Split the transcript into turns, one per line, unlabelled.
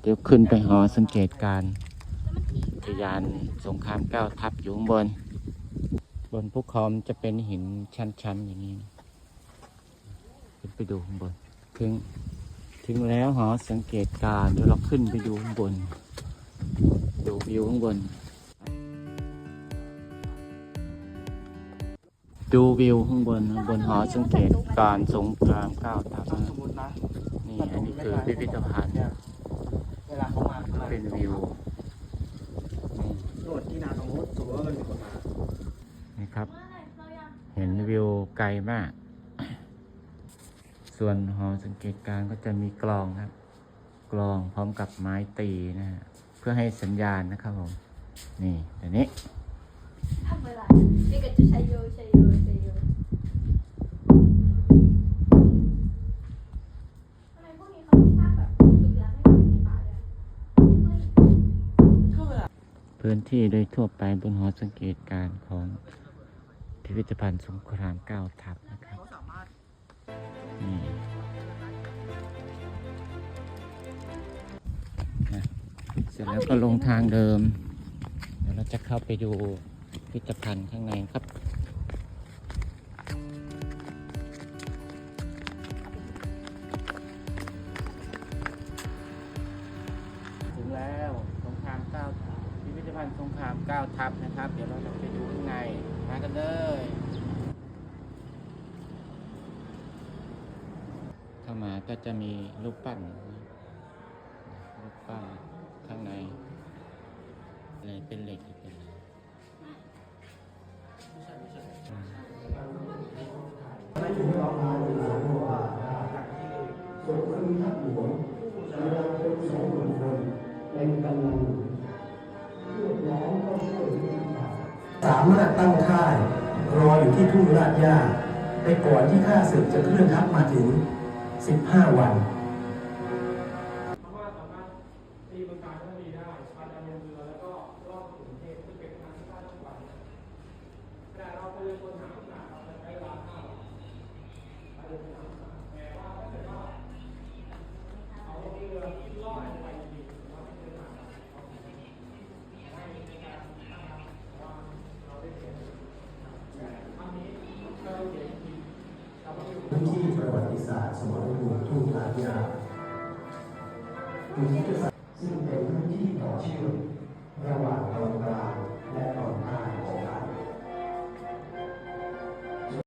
เดี๋ยวขึ้นไปหอสังเกตการอุทยานสงครามเก้าทัพอยู่บน บนภูเขาจะเป็นหินชั้นๆอย่างนี้ขึ้นไปดูข้างบนถึงถึงแล้วหอสังเกตการเดี๋ยวเราขึ้นไปดูข้างบน ดูวิวข้างบน ดูวิวข้างบนบนหอสังเกตการสงครามเก้าทัพ
ถ้า
นะ
สมมตินะ
นี่อันนี้คือพิพิธภัณฑ์
เนี่ยเวลาเขามา
เป็นวิวนี่
โดดที่นาตรงนู้นสมมติว่ามันมีคนมา
นี่ครับ เห็นวิวไกลมาก ส่วนหอสังเกตการณ์ก็จะมีกลองครับ กลองพร้อมกับไม้ตีนะฮะเพื่อให้สัญญาณนะครับผม นี่แต่นี้
ทำเวลาเด็กก็จะใช้โยใช้ พื้น
ที่โดยทั่วไปบนหอสังเกตการณ์ของพิพิธภัณฑ์สงครามเก้าทับนะครับ
เสรถ
นี่นะเสร็จแล้วก็ลงทางเดิม เดี๋ยวเราจะเข้าไปดูพิพิธภัณฑ์ข้างในครับ พิพิธภัณฑ์สงครามเก้าทัพนะครับ เดี๋ยวเราจะไปดูข้างในมากันเลยเข้ามาก็จะมีรูปปั้นนะรูปปั้นข้างในอะไรเป็นเหล็กหรือเป็นอะไร
ไม่ถึงเรามาในหลวงเพราะว่าส่วนคือทัพหลวงกำลังเป็นสองหมื่นคนเป็นกำลัง สามารถตั้งค่ายรออยู่ที่ทุ่งลาดย่าไปก่อนที่ข้าศึกจะเคลื่อนทัพมาถึง 15 วันพื้นหาที่ประวัติ ศาสตร์สมรภูมิทุ่งลาดยาพื้นที่ซึ่งเป็นพื้นที่ต่อเชื่อมระหว่างตอนกลาง